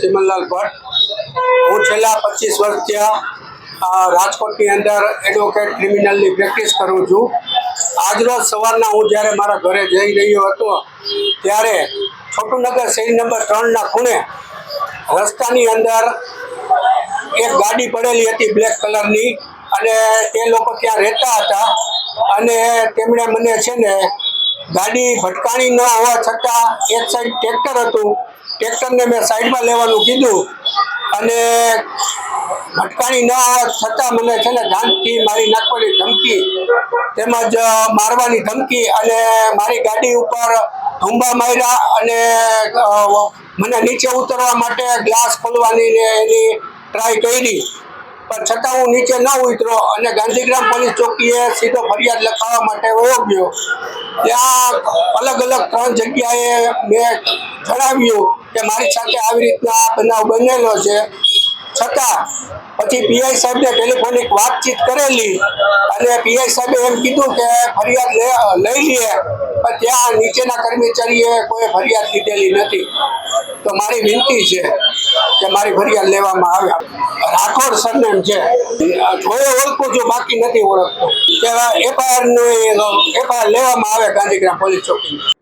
ચિમનલાલ ભટ્ટ. હું છેલ્લા પચીસ વર્ષ ત્યાં રાજકોટની અંદર એડવોકેટ ક્રિમિનલની પ્રેક્ટિસ કરું છું. આજરોજ સવારના હું જ્યારે મારા ઘરે જઈ રહ્યો હતો, ત્યારે છોટુનગર શેરી નંબર ત્રણના ખૂણે રસ્તાની અંદર એક ગાડી પડેલી હતી બ્લેક કલરની અને તે લોકો ત્યાં રહેતા હતા અને તેમણે મને છે ને ગાડી ભટકાણી ન હોવા છતાં એક સાઈડ ટ્રેક્ટર હતું ટ્રેક્ટરને મેં સાઈડમાં લેવાનું કીધું અને ભટકાણી ન હોવા છતાં મને છે ને ધાનથી મારી નાખવાની ધમકી તેમજ મારવાની ધમકી અને મારી ગાડી ઉપર ધુંબા માર્યા અને મને નીચે ઉતરવા માટે ગ્લાસ ખોલવાની ને એની ટ્રાય કરી. પણ છતાં હું નીચે ન ઉતરો અને ગાંધીગ્રામ પોલીસ ચોકીએ સીધો ફરિયાદ લખાવવા માટે વયો ત્યાં અલગ અલગ ત્રણ જગ્યાએ મેં જણાવ્યું કે મારી સાથે આવી રીતના બનાવ બનેલો છે. છતાં પછી પીઆઈ સાહેબને ટેલિફોનિક વાતચીત કરેલી અને પીઆઈ સાહેબે એમ કીધું કે ફરિયાદ લઈ લઈએ, પણ ત્યાં નીચેના કર્મચારીએ કોઈ ફરિયાદ લીધેલી નથી. તો મારી વિનંતી છે કે મારી ફરિયાદ લેવામાં આવે. રાઠોડ સરનેમ છે. જોયે ઓળખું છું, બાકી નથી ઓળખતો. કે એફઆઈઆર એફઆઈઆર લેવામાં આવે ગાંધીગ્રામ પોલીસ ચોકી